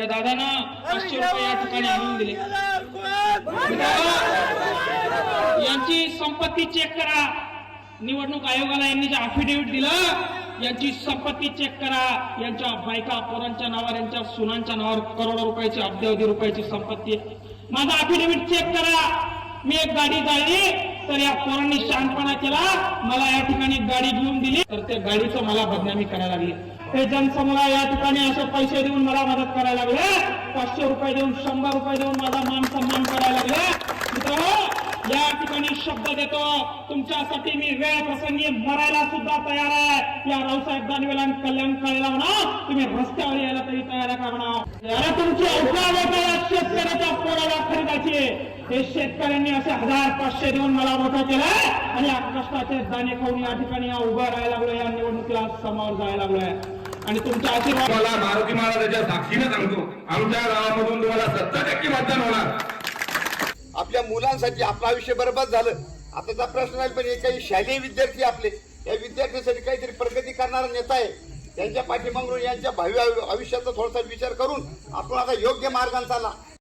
त्या दादानं पाचशे रुपये या ठिकाणी आणून दिले. यांची संपत्ती चेक करा. निवडणूक आयोगाला यांनी जे अफिडेव्हिट दिलं यांची संपत्ती चेक करा. यांच्या बायका पोरांच्या नावावर यांच्या सुनांच्या नावावर करोडो रुपयाची अब्जावधी रुपयाची संपत्ती. माझा अफिडेव्हिट चेक करा. मी एक गाडी जाळली. तर या पोरांनी शहाणपणा केला. मला या ठिकाणी गाडी घेऊन दिली. तर त्या गाडीचं मला बदनामी करायला लागली. हे जनसमुदाय या ठिकाणी असे पैसे देऊन मला मदत करायला लागले. पाचशे रुपये देऊन शंभर रुपये देऊन माझा मान सन्मान करायला लागले. मित्र या ठिकाणी शब्द देतो. तुमच्यासाठी मी वेळ प्रसंगी मरायला सुद्धा तयार आहे. या रावसाहेब दानवेला कल्याण काळेला म्हणा. तुम्ही रस्त्यावर यायला तरी तयार आहे का म्हणा? तुमची औषध शेतकऱ्याच्या खरेदाची हे शेतकऱ्यांनी असे हजार पाचशे देऊन मला मोठं केलंय आणि या कष्टाचे दाणे खाऊन या ठिकाणी या उभं राहायला लागलो या निवडणुकीला समोर जायला लागलोय. आणि तुमच्या आशीर्वाद मला मारुती महाराजाच्या साक्षीने सांगतो आमच्या गावामधून तुम्हाला सत्तर टक्के मतदान होणार. आपल्या मुलांसाठी आपलं आयुष्य बरबाद झालं. आताचा प्रश्न आहे पण हे काही शालेय विद्यार्थी आपले या विद्यार्थ्यांसाठी काहीतरी प्रगती करणारा नेता आहे. त्यांच्या पाठीमागून यांच्या भावी आयु- आयुष्याचा थोडासा विचार करून आपण आता योग्य मार्गाने चालला.